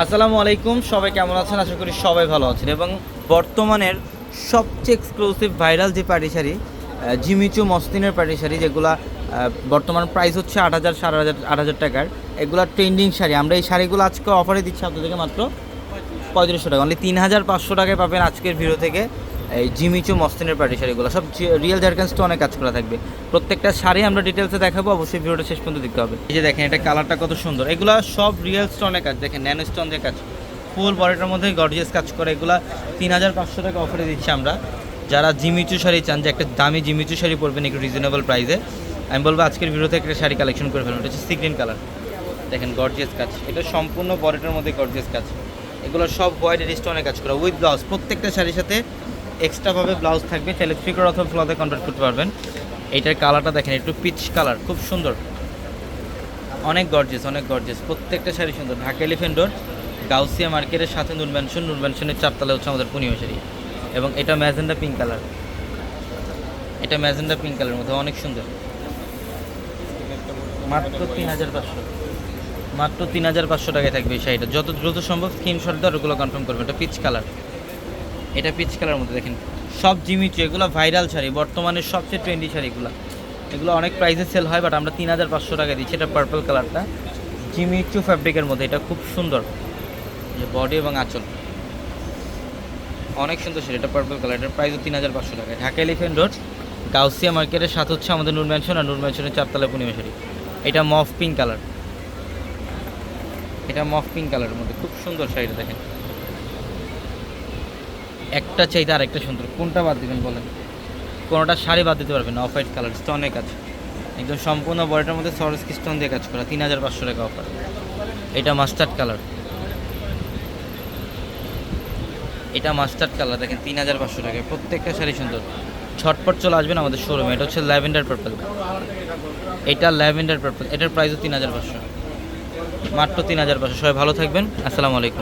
আসসালামু আলাইকুম, সবাই কেমন আছেন? আশা করি সবাই ভালো আছেন। এবং বর্তমানের সবচেয়ে এক্সক্লুসিভ ভাইরাল যে পাটি শাড়ি জিমিচু মসলিনের পাটি শাড়ি, যেগুলা বর্তমান প্রাইস হচ্ছে আট হাজার, সাড়ে হাজার, আট হাজার টাকার, এগুলা ট্রেন্ডিং শাড়ি। আমরা এই শাড়িগুলো আজকে অফারে দিচ্ছি আপনাদেরকে মাত্র পঁয়ত্রিশশো টাকা অনলি তিন হাজার পাঁচশো টাকায় পাবেন আজকের ভিডিও থেকে। এই জিমিচু মসলিনের পাটি শাড়িগুলো, সব রিয়েল তো অনেক কাজ করা থাকবে। প্রত্যেকটা শাড়ি আমরা ডিটেলসে দেখাবো, অবশ্যই ভিডিওটা শেষ পর্যন্ত দেখতে হবে। এই যে দেখেন, এটা কালারটা কত সুন্দর। এগুলো সব রিয়েল স্টোনে কাজ, দেখেন ন্যানো স্টোন দিয়ে কাজ। ফুল বডিটার মধ্যে গর্জিয়াস কাজ করে। এগুলো তিন হাজার পাঁচশো টাকা অফারে দিচ্ছি আমরা। যারা জিমিচু শাড়ি চান, যে একটা দামি জিমিচু শাড়ি পরবেন একটু রিজনেবল প্রাইসে আমি বলব আজকের ভিডিওতে একটা শাড়ি কালেকশন করে ফেলুন। এটা হচ্ছে সিগ্রিন কালার দেখেন গর্জিয়াস কাজ। এটা সম্পূর্ণ বডিটার মধ্যে গর্জিয়াস কাজ। এগুলো সব হোয়াইট স্টোনে কাজ করা। উইথ ব্লাউজ প্রত্যেকটা শাড়ির সাথে এক্সট্রাভাবে ব্লাউজ থাকবে, চাইলে থ্রি কর অথবা ফ্লোতে কনভার্ট করতে পারবেন। এইটার কালারটা দেখেন, একটু পিচ কালার খুব সুন্দর। অনেক গর্জেস অনেক গর্জেস প্রত্যেকটা শাড়ি সুন্দর। ঢাকা এলিফেন্ট রোড গাউসিয়া মার্কেটের সাথে নুন ম্যানশন চারতলা হচ্ছে আমাদের পূর্ণিমা শাড়ি। এবং এটা ম্যাজেন্ডা পিঙ্ক কালার এটা ম্যাজেন্ডা পিঙ্ক কালারের মধ্যে অনেক সুন্দর। মাত্র তিন হাজার পাঁচশো। মাত্র তিন হাজার পাঁচশো টাকায় থাকবে এই শাড়িটা। যত দ্রুত সম্ভব স্ক্রিনশট দেওয়ার ওগুলো কনফার্ম করবেন এটা পিচ কালার এটা পিচ কালার মধ্যে দেখেন। সব জিমিচু এগুলো ভাইরাল শাড়ি, বর্তমানে সবচেয়ে ট্রেন্ডি শাড়িগুলো এগুলো। অনেক প্রাইসে সেল হয় বাট আমরা তিন হাজার পাঁচশো টাকা দিচ্ছি, এটা পার্পল কালারটা জিমিচু ফ্যাব্রিকের মধ্যে, এটা খুব সুন্দর। যে বডি এবং আঁচল। অনেক সুন্দর শাড়ি, এটা পার্পল কালার এটার প্রাইসও তিন হাজার পাঁচশো টাকা। ঢাকা এলিফেন্ট রোড গাউসিয়া মার্কেটের সাথে হচ্ছে আমাদের নুন ম্যানশন আর নুন ম্যানশনের চারতলা পূর্ণিমা শাড়ি। এটা মফ পিঙ্ক কালার এটা মফ পিঙ্ক কালারের মধ্যে, খুব সুন্দর শাড়িটা দেখেন। একটা চাইতে আরেকটা সুন্দর। কোনটা বাদ দিবেন বলেন? কোনোটা শাড়ি বাদ দিতে পারবেন অফ হোয়াইট কালার স্টোনের কাজ। একদম সম্পূর্ণ বডিটার মধ্যে সরস স্টোন দিয়ে কাজ করা, তিন হাজার পাঁচশো টাকা অফার এটা মাস্টার্ড কালার এটা মাস্টার্ড কালার দেখেন, তিন হাজার পাঁচশো টাকা। প্রত্যেকটা শাড়ি সুন্দর। ছটপট চলে আসবেন আমাদের শোরুমে এটা হচ্ছে ল্যাভেন্ডার পার্পল এটা ল্যাভেন্ডার পার্পল এটার প্রাইসও তিন হাজার পাঁচশো। মাত্র তিন হাজার পাঁচশো। সবাই ভালো থাকবেন। আসসালামু আলাইকুম।